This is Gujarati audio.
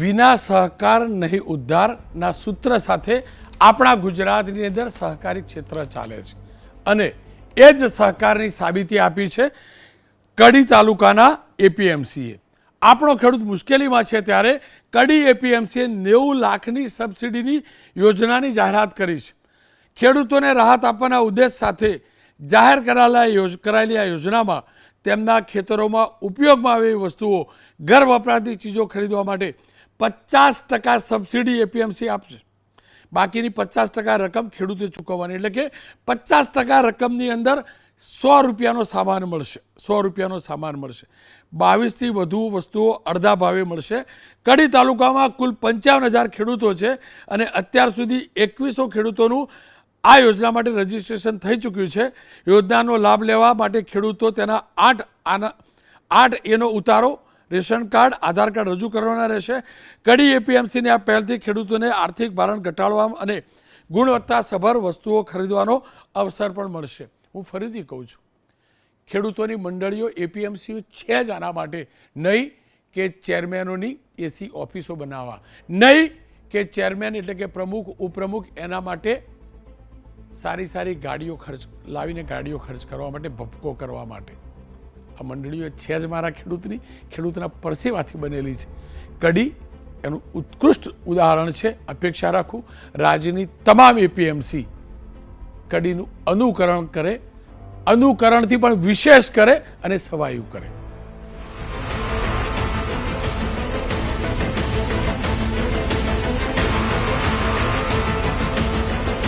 વિના સહકાર નહીં ઉદ્ધારના સૂત્ર સાથે આપણા ગુજરાતની અંદર સહકારી ક્ષેત્ર ચાલે છે. અને એ જ સહકારની સાબિતી આપી છે કડી તાલુકાના એપીએમસીએ. આપણો ખેડૂત મુશ્કેલીમાં છે ત્યારે કડી એપીએમસીએ નેવું લાખની સબસિડીની યોજનાની જાહેરાત કરી છે. ખેડૂતોને રાહત આપવાના ઉદ્દેશ સાથે જાહેર કરાયેલા યોજ, કરાયેલી આ યોજનામાં તેમના ખેતરોમાં ઉપયોગમાં આવેલી વસ્તુઓ, ઘર વપરાતી ચીજો ખરીદવા માટે પચાસ ટકા સબસિડી એપીએમસી આપશે. બાકીની પચાસ ટકા રકમ ખેડૂતે ચૂકવવાની. એટલે કે પચાસ ટકા રકમની અંદર સો રૂપિયાનો સામાન મળશે. સો રૂપિયાનો સામાન મળશે. બાવીસથી વધુ વસ્તુઓ અડધા ભાવે મળશે. કડી તાલુકામાં કુલ પંચાવન હજાર ખેડૂતો છે અને અત્યાર સુધી એકવીસો ખેડૂતોનું આ યોજના માટે રજીસ્ટ્રેશન થઈ ચૂક્યું છે. યોજનાનો લાભ લેવા માટે ખેડૂતો તેના આઠ આના આઠ એનો ઉતારો રેશન કાર્ડ, આધાર કાર્ડ રજૂ કરવાના રહેશે. કડી એપીએમસીની આ પહેલથી ખેડૂતોને આર્થિક ભારણ ઘટાડવા અને ગુણવત્તાસભર વસ્તુઓ ખરીદવાનો અવસર પણ મળશે. હું ફરીથી કહું છું, ખેડૂતોની મંડળીઓ એપીએમસી છે જ આના માટે. નહીં કે ચેરમેનોની એસી ઓફિસો બનાવવા. નહીં કે ચેરમેન એટલે કે પ્રમુખ, ઉપપ્રમુખ, એના માટે સારી સારી ગાડીઓ ખર્ચ, લાવીને ગાડીઓ ખર્ચ કરવા માટે, ભપકો કરવા માટે. આ મંડળીઓ છે જ મારા ખેડૂતની. ખેડૂતના પરસેવાથી બનેલી છે. કડી, એનું ઉત્કૃષ્ટ ઉદાહરણ છે. અપેક્ષા રાખું, રાજ્યની તમામ એપીએમસી કડીનું અનુકરણ કરે, અનુકરણથી પણ વિશેષ કરે અને સવાયું કરે.